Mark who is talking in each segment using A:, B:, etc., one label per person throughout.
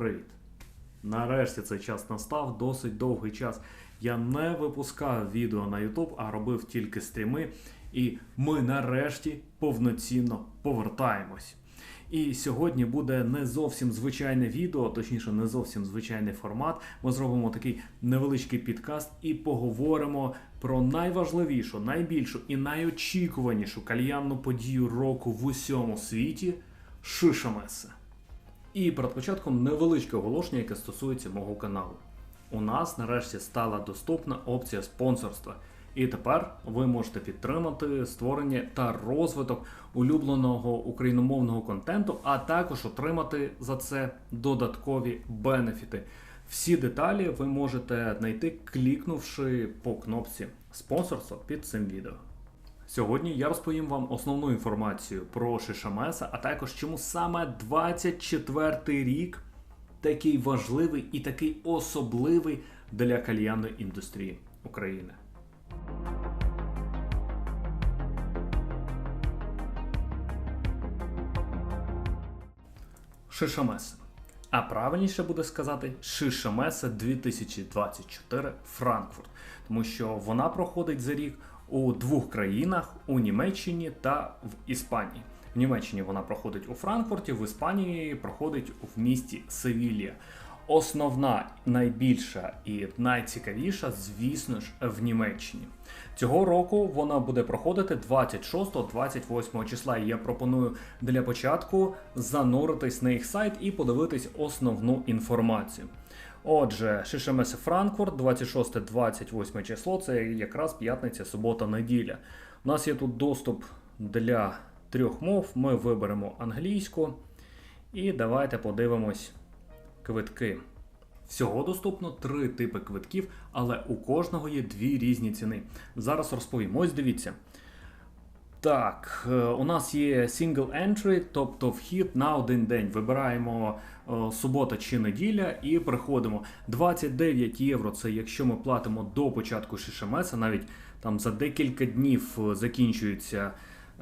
A: Привіт! Нарешті цей час настав, досить довгий час. Я не випускав відео на YouTube, а робив тільки стріми. І ми нарешті повноцінно повертаємось. І сьогодні буде не зовсім звичайне відео, точніше, не зовсім звичайний формат. Ми зробимо такий невеличкий підкаст і поговоримо про найважливішу, найбільшу і найочікуванішу кальянну подію року в усьому світі Шишамеса. І перед початком невеличке оголошення, яке стосується мого каналу. У нас нарешті стала доступна опція спонсорства. І тепер ви можете підтримати створення та розвиток улюбленого україномовного контенту, а також отримати за це додаткові бенефіти. Всі деталі ви можете знайти, клікнувши по кнопці спонсорства під цим відео. Сьогодні я розповім вам основну інформацію про Шишамеса, а також чому саме 24-й рік такий важливий і такий особливий для кальянної індустрії України. Шишамеса. А правильніше буде сказати Шишамеса 2024 Франкфурт, тому що вона проходить за рік у двох країнах у Німеччині та в Іспанії. В Німеччині вона проходить у Франкфурті, в Іспанії проходить в місті Севілія. Основна, найбільша і найцікавіша, звісно ж, в Німеччині. Цього року вона буде проходити 26-28 числа. І я пропоную для початку зануритись на їх сайт і подивитись основну інформацію. Отже, Шишемесе Франкфурт, 26-28 число, це якраз п'ятниця, субота, неділя. У нас є тут доступ для трьох мов. Ми виберемо англійську. І давайте подивимось квитки. Всього доступно три типи квитків, але у кожного є дві різні ціни. Зараз розповім. Ось дивіться. Так, е, у нас є single entry, тобто вхід на один день. Вибираємо субота чи неділя і приходимо. 29 євро це якщо ми платимо до початку шишемеса, навіть там за декілька днів е, закінчується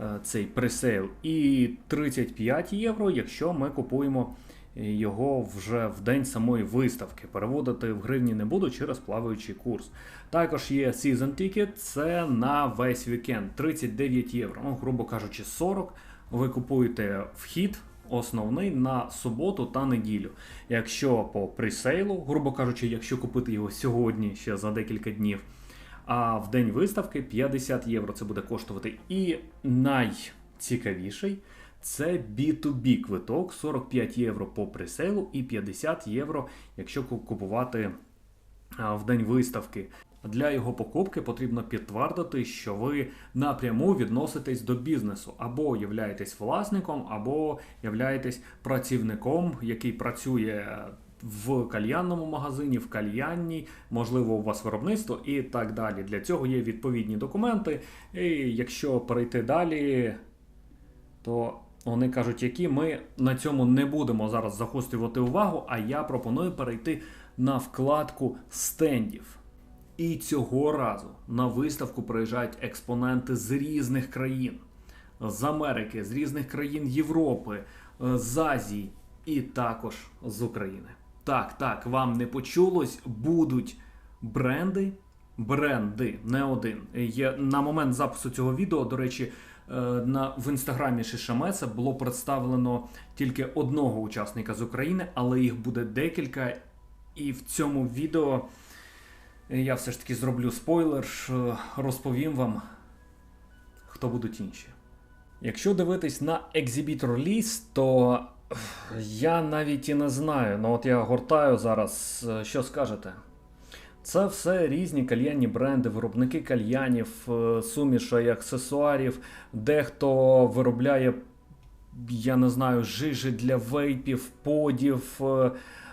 A: е, цей пресейл. І 35 євро, якщо ми купуємо його вже в день самої виставки. Переводити в гривні не буду через плаваючий курс. Також є Season Ticket, це на весь вікенд 39 євро. Ну, грубо кажучи, 40. Ви купуєте вхід. Основний на суботу та неділю. Якщо по пресейлу, грубо кажучи, якщо купити його сьогодні, ще за декілька днів, а в день виставки 50 євро це буде коштувати. І найцікавіший це B2B квиток 45 євро по пресейлу і 50 євро, якщо купувати в день виставки. Для його покупки потрібно підтвердити, що ви напряму відноситесь до бізнесу, або являєтесь власником, або являєтесь працівником, який працює в кальянному магазині, в кальянній, можливо, у вас виробництво і так далі. Для цього є відповідні документи. І якщо перейти далі, то вони кажуть, які ми на цьому не будемо зараз загострювати увагу, а я пропоную перейти на вкладку стендів. І цього разу на виставку приїжджають експоненти з різних країн, з Америки, з різних країн Європи, е, з Азії і також з України. Так, так, вам не почулось, будуть бренди, бренди, не один. Є на момент запису цього відео, до речі, е, на в інстаграмі Шишамеса було представлено тільки одного учасника з України, але їх буде декілька. І в цьому відео я все ж таки зроблю спойлер, розповім вам, хто будуть інші. Якщо дивитись на Exhibitor List, то я навіть і не знаю. Ну от я гортаю зараз, е, що скажете? Це все різні кальянні бренди, виробники кальянів, е, суміша і аксесуарів. Дехто виробляє, я не знаю, жижі для вейпів, подів, е,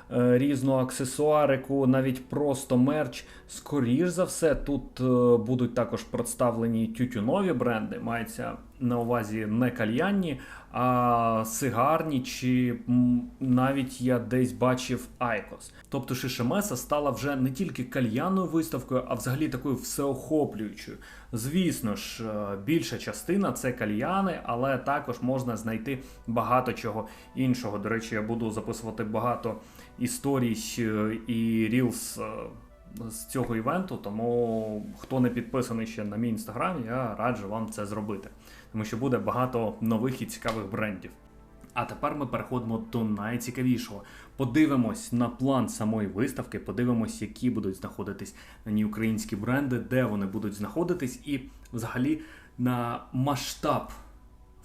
A: різну аксесуарику, навіть просто мерч. Скоріш за все, тут е, будуть також представлені тютюнові бренди. Мається на увазі не кальянні, а сигарні, чи навіть я десь бачив Айкос. Тобто Шишемеса стала вже не тільки кальянною виставкою, а взагалі такою всеохоплюючою. Звісно ж, е, більша частина це кальяни, але також можна знайти багато чого іншого. До речі, я буду записувати багато історій е, і рілс. е, з цього івенту, тому хто не підписаний ще на мій інстаграм, я раджу вам це зробити, тому що буде багато нових і цікавих брендів. А тепер ми переходимо до найцікавішого. Подивимось на план самої виставки, подивимось, які будуть знаходитись на ній українські бренди, де вони будуть знаходитись, і взагалі на масштаб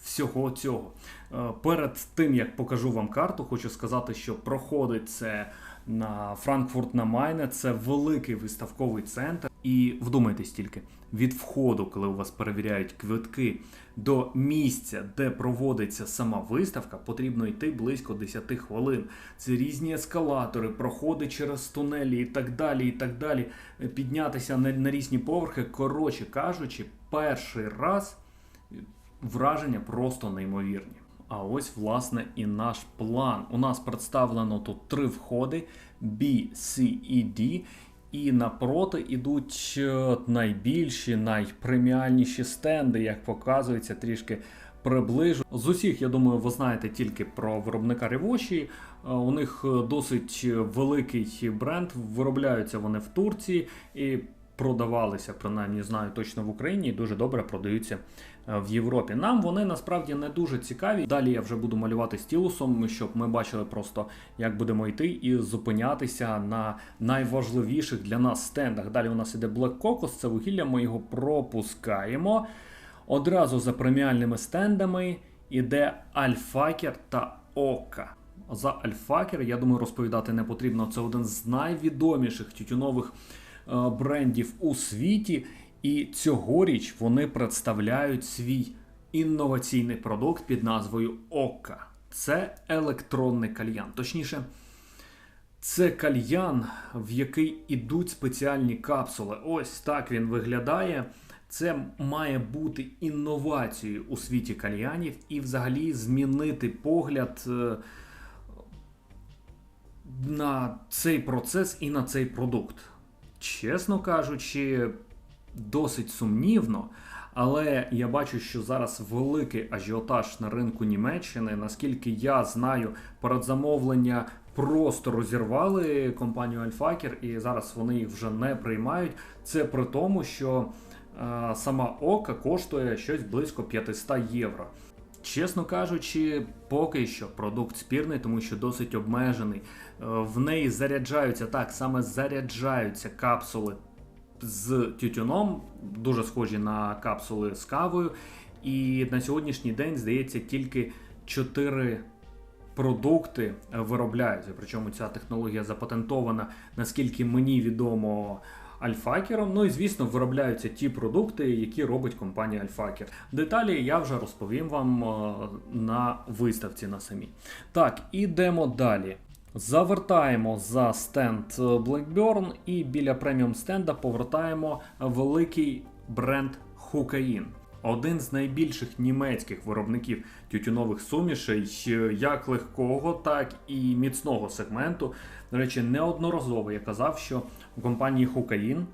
A: всього цього. Е, Перед тим як покажу вам карту, хочу сказати, що проходить це на Франкфурт на Майне. Це великий виставковий центр. І вдумайтесь тільки, від входу, коли у вас перевіряють квитки, до місця, де проводиться сама виставка, потрібно йти близько 10 хвилин. Це різні ескалатори, проходи через тунелі і так далі. і так далі. Піднятися на, на різні поверхи. Коротше кажучи, перший раз враження просто неймовірні. А ось, власне, і наш план. У нас представлено тут три входи: B, C і D. І напроти ідуть е, найбільші, найпреміальніші стенди, як показується, трішки приближу. З усіх, я думаю, ви знаєте тільки про виробника Ревоші. Е, У них е, досить великий бренд. Виробляються вони в Турції і продавалися, принаймні знаю точно в Україні, і дуже добре продаються е, в Європі. Нам вони насправді не дуже цікаві. Далі я вже буду малювати стілусом, щоб ми бачили просто, як будемо йти і зупинятися на найважливіших для нас стендах. Далі у нас іде Black Cocos, це вугілля, ми його пропускаємо. Одразу за преміальними стендами іде Альфакер та Ока. За Альфакер, я думаю, розповідати не потрібно. Це один з найвідоміших тютюнових брендів у світі. І цьогоріч вони представляють свій інноваційний продукт під назвою Ока. Це електронний кальян. Точніше, це кальян, в який ідуть спеціальні капсули. Ось так він виглядає. Це має бути інновацією у світі кальянів і взагалі змінити погляд е, на цей процес і на цей продукт. Чесно кажучи, досить сумнівно. Але я бачу, що зараз великий ажіотаж на ринку Німеччини. Наскільки я знаю, передзамовлення просто розірвали компанію Альфакер, і зараз вони їх вже не приймають. Це при тому, що е, сама ока коштує щось близько 500 євро. Чесно кажучи, поки що продукт спірний, тому що досить обмежений. Е, В неї заряджаються так, саме заряджаються капсули з тютюном, дуже схожі на капсули з кавою. І на сьогоднішній день, здається, тільки 4 продукти виробляються. Причому ця технологія запатентована, наскільки мені відомо. Альфакером, ну і звісно, виробляються ті продукти, які робить компанія Альфакер. Деталі я вже розповім вам е, на виставці на самій. Так, ідемо далі. Завертаємо за стенд е, Blackburn і біля преміум стенда повертаємо великий бренд Hukain. Один з найбільших німецьких виробників тютюнових сумішей, е, як легкого, так і міцного сегменту. До речі, неодноразово я казав, що у компанії Hukain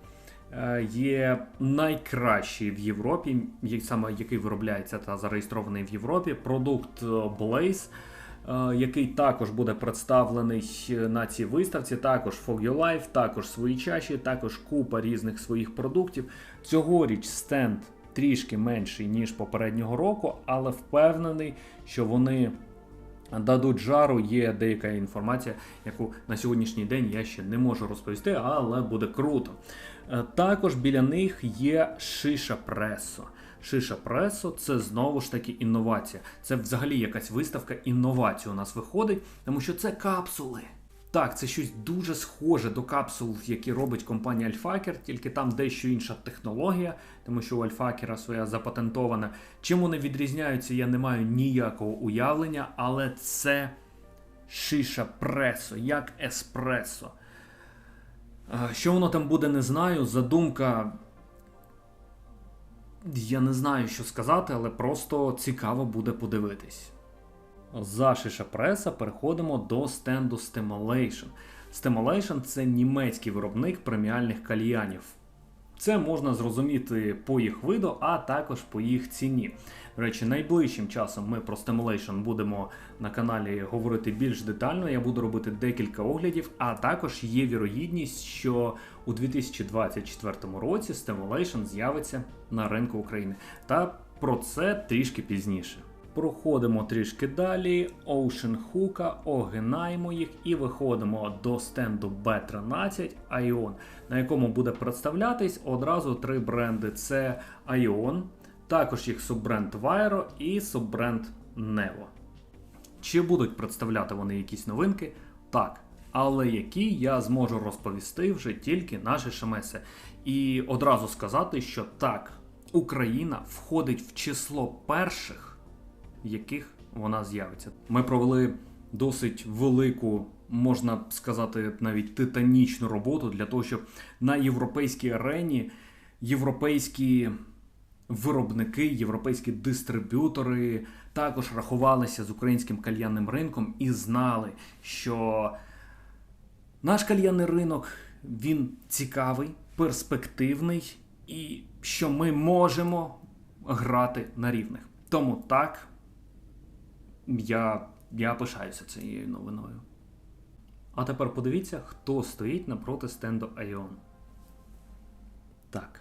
A: е, є найкращий в Європі, саме який виробляється та зареєстрований в Європі, продукт е, Blaze. Який також буде представлений на цій виставці, також For Your Life, також свої чаші, також купа різних своїх продуктів. Цьогоріч стенд трішки менший ніж попереднього року, але впевнений, що вони дадуть жару. Є деяка інформація, яку на сьогоднішній день я ще не можу розповісти, але буде круто. Е, Також біля них є шиша пресо. Шиша пресо це знову ж таки інновація. Це взагалі якась виставка інновацій у нас виходить, тому що це капсули. Так, це щось дуже схоже до капсул, які робить компанія Альфакер, тільки там дещо інша технологія, тому що у Альфакера своя запатентована. Чим вони відрізняються, я не маю ніякого уявлення, але це шиша пресо, як еспресо. Е, Що воно там буде, не знаю. Задумка Я не знаю, що сказати, але просто цікаво буде подивитись. За Шиша Преса переходимо до стенду Stimulation. Stimulation – це німецький виробник преміальних кальянів. Це можна зрозуміти по їх виду, а також по їх ціні. До речі, найближчим часом ми про Stimulation будемо на каналі говорити більш детально. Я буду робити декілька оглядів, а також є вірогідність, що у 2024 році Stimulation з'явиться на ринку України. Та про це трішки пізніше. Проходимо трішки далі, Ocean Hook, огинаємо їх і виходимо до стенду B13 Ion, на якому буде представлятись одразу три бренди: це Ion, також їх суббренд Viro і суббренд Nevo. Чи будуть представляти вони якісь новинки? Так. Але які я зможу розповісти вже тільки наші шамеси. І одразу сказати, що так, Україна входить в число перших яких вона з'явиться. Ми провели досить велику, можна сказати, навіть титанічну роботу для того, щоб на європейській арені європейські виробники, європейські дистриб'ютори також рахувалися з українським кальянним ринком і знали, що наш кальянний ринок він цікавий, перспективний і що ми можемо грати на рівних. Тому так я, я пишаюся цією новиною. А тепер подивіться, хто стоїть напроти стенду Айон. Так,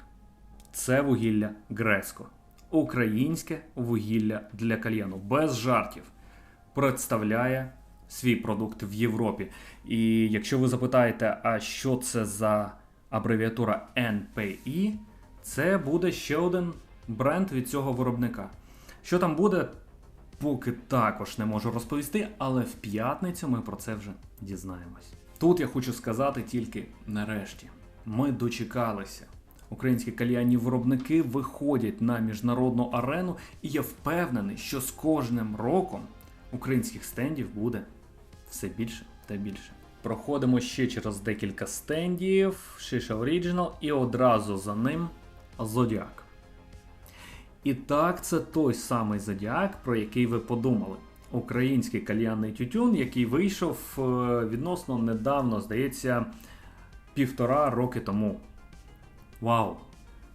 A: це вугілля Грецько. Українське вугілля для кальяну. Без жартів. Представляє свій продукт в Європі. І якщо ви запитаєте, а що це за абревіатура NPI, це буде ще один бренд від цього виробника. Що там буде, поки також не можу розповісти, але в п'ятницю ми про це вже дізнаємось. Тут я хочу сказати тільки нарешті: ми дочекалися. Українські кальянні виробники виходять на міжнародну арену, і я впевнений, що з кожним роком українських стендів буде все більше та більше. Проходимо ще через декілька стендів, Shisha Original і одразу за ним Зодіак. І так, це той самий Зодіак, про який ви подумали. Український кальянний тютюн, який вийшов е, відносно недавно, здається, півтора роки тому. Вау!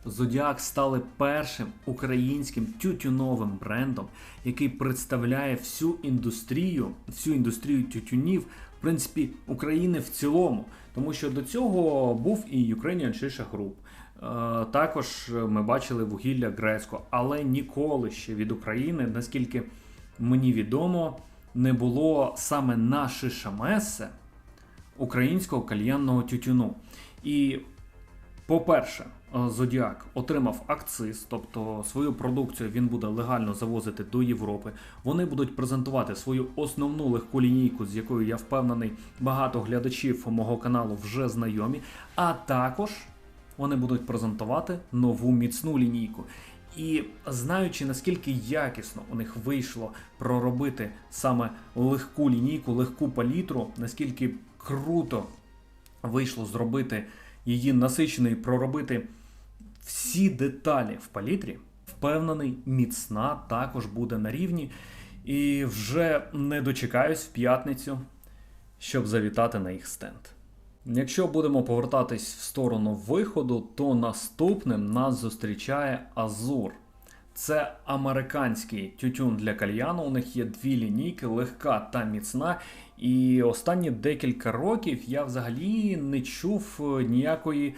A: Зодіак стали першим українським тютюновим брендом, який представляє всю індустрію, всю індустрію тютюнів, в принципі, України в цілому. Тому що до цього був і Ukrainian Shisha Group. Е, Також ми бачили вугілля грецько, але ніколи ще від України, наскільки мені відомо, не було саме на Шишамесе українського кальянного тютюну. І по-перше, е, Зодіак отримав акциз, тобто свою продукцію він буде легально завозити до Європи. Вони будуть презентувати свою основну легку лінійку, з якою я впевнений, багато глядачів мого каналу вже знайомі. А також вони будуть презентувати нову міцну лінійку. І знаючи наскільки якісно у них вийшло проробити саме легку лінійку, легку палітру, наскільки круто вийшло зробити її насиченою, проробити всі деталі в палітрі, впевнений, міцна також буде на рівні. І вже не дочекаюсь в п'ятницю, щоб завітати на їх стенд. Якщо будемо повертатись в сторону виходу, то наступним нас зустрічає Азур. Це американський тютюн для кальяну. У них є дві лінійки, легка та міцна. І останні декілька років я взагалі не чув ніякої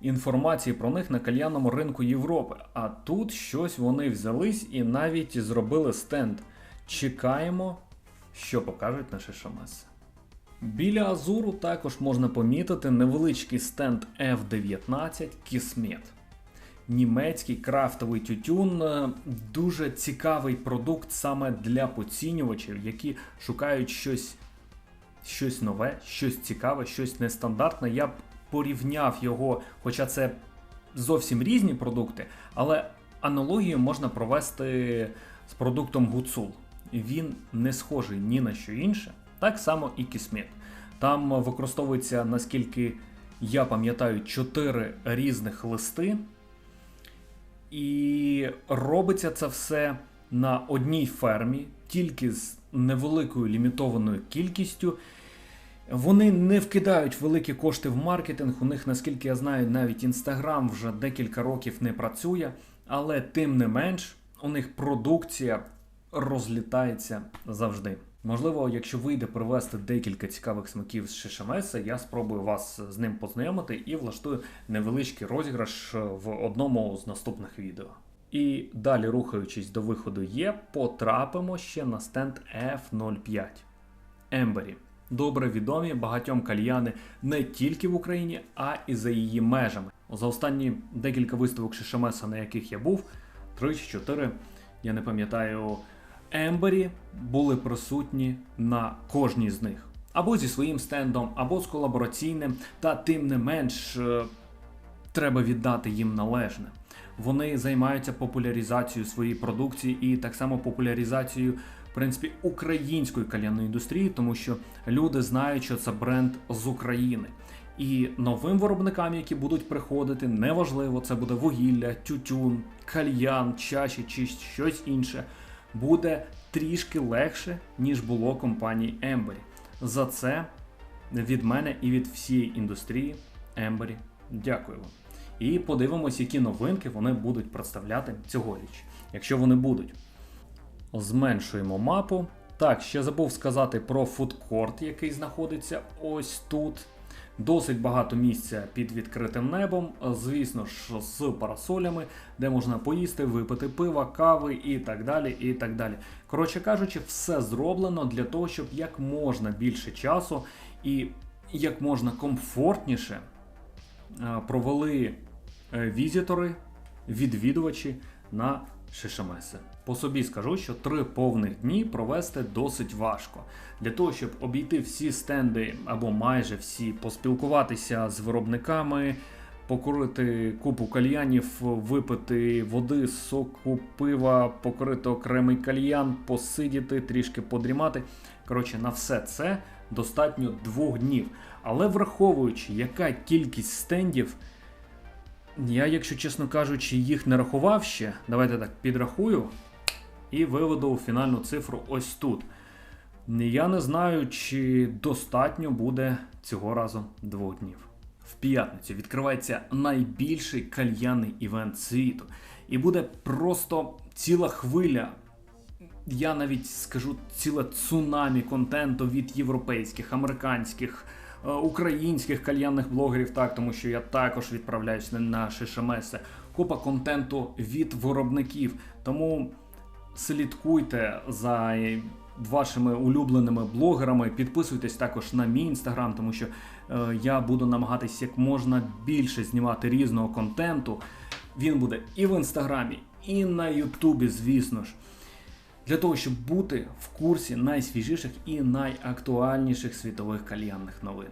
A: інформації про них на кальянному ринку Європи. А тут щось вони взялись і навіть зробили стенд. Чекаємо, що покажуть наші шамеси. Біля Азуру також можна помітити невеличкий стенд F19 Kismet. Німецький крафтовий тютюн е, дуже цікавий продукт саме для поцінювачів, які шукають щось щось нове, щось цікаве, щось нестандартне. Я б порівняв його, хоча це зовсім різні продукти, але аналогію можна провести з продуктом Гуцул. Він не схожий ні на що інше. Так само і кісмет. Там використовується, наскільки я пам'ятаю, чотири різних листи. І робиться це все на одній фермі, тільки з невеликою лімітованою кількістю. Вони не вкидають великі кошти в маркетинг. У них, наскільки я знаю, навіть інстаграм вже декілька років не працює, але тим не менш, у них продукція розлітається завжди. Можливо, якщо вийде привезти декілька цікавих смаків з Шишемеса, я спробую вас з ним познайомити і влаштую невеличкий розіграш в одному з наступних відео. І далі, рухаючись до виходу Є, потрапимо ще на стенд F05 Ембері. Добре відомі багатьом кальяни не тільки в Україні, а і за її межами. За останні декілька виставок Шишемеса, на яких я був, 3 чи 4, я не пам'ятаю, Ембері були присутні на кожній з них. Або зі своїм стендом, або з колабораційним, та тим не менш е, треба віддати їм належне. Вони займаються популяризацією своєї продукції і так само популяризацією, в принципі, української кальянної індустрії, тому що люди знають, що це бренд з України. І новим виробникам, які будуть приходити, неважливо, це буде вугілля, тютюн, кальян, чаші чи щось інше, буде трішки легше, ніж було компанії Ембері. За це від мене і від всієї індустрії Ембері дякую вам. І подивимось, які новинки вони будуть представляти цьогоріч, якщо вони будуть. Зменшуємо мапу. Так, ще забув сказати про фудкорт, який знаходиться ось тут. Досить багато місця під відкритим небом, звісно ж, з парасолями, де можна поїсти, випити пива, кави і так далі. і так далі. Коротше кажучи, все зроблено для того, щоб як можна більше часу і як можна комфортніше е, провели е, візитори, відвідувачі на Шишемеси. По собі скажу, що три повних дні провести досить важко. Для того, щоб обійти всі стенди або майже всі, поспілкуватися з виробниками, покурити купу кальянів, випити води, соку, пива, покурити окремий кальян, посидіти, трішки подрімати. Коротше, на все це достатньо двох днів. Але враховуючи, яка кількість стендів. Я, якщо чесно кажучи, їх не рахував ще. Давайте так підрахую і виведу фінальну цифру ось тут. Я не знаю, чи достатньо буде цього разу двох днів. В п'ятницю відкривається найбільший кальянний івент світу. І буде просто ціла хвиля. Я навіть скажу ціле цунамі контенту від європейських, американських. Е, українських кальянних блогерів, так тому що я також відправляюсь на шишемеси. Купа контенту від виробників. Тому слідкуйте за вашими улюбленими блогерами. Підписуйтесь також на мій інстаграм, тому що е, я буду намагатись як можна більше знімати різного контенту. Він буде і в інстаграмі, і на Ютубі, звісно ж для того, щоб бути в курсі найсвіжіших і найактуальніших світових кальянних новин.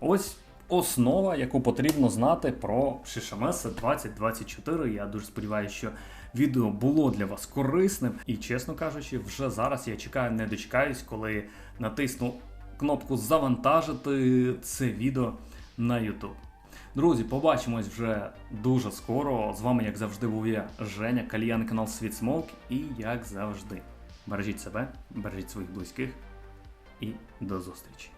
A: Ось основа, яку потрібно знати про Шишамеса 2024. Я дуже сподіваюся, що відео було для вас корисним. І, чесно кажучи, вже зараз я чекаю, не дочекаюсь, коли натисну кнопку завантажити це відео на YouTube. Друзі, побачимось вже дуже скоро. З вами, як завжди, був я Женя, кальян канал Світ Смоук. І як завжди, бережіть себе, бережіть своїх близьких і до зустрічі.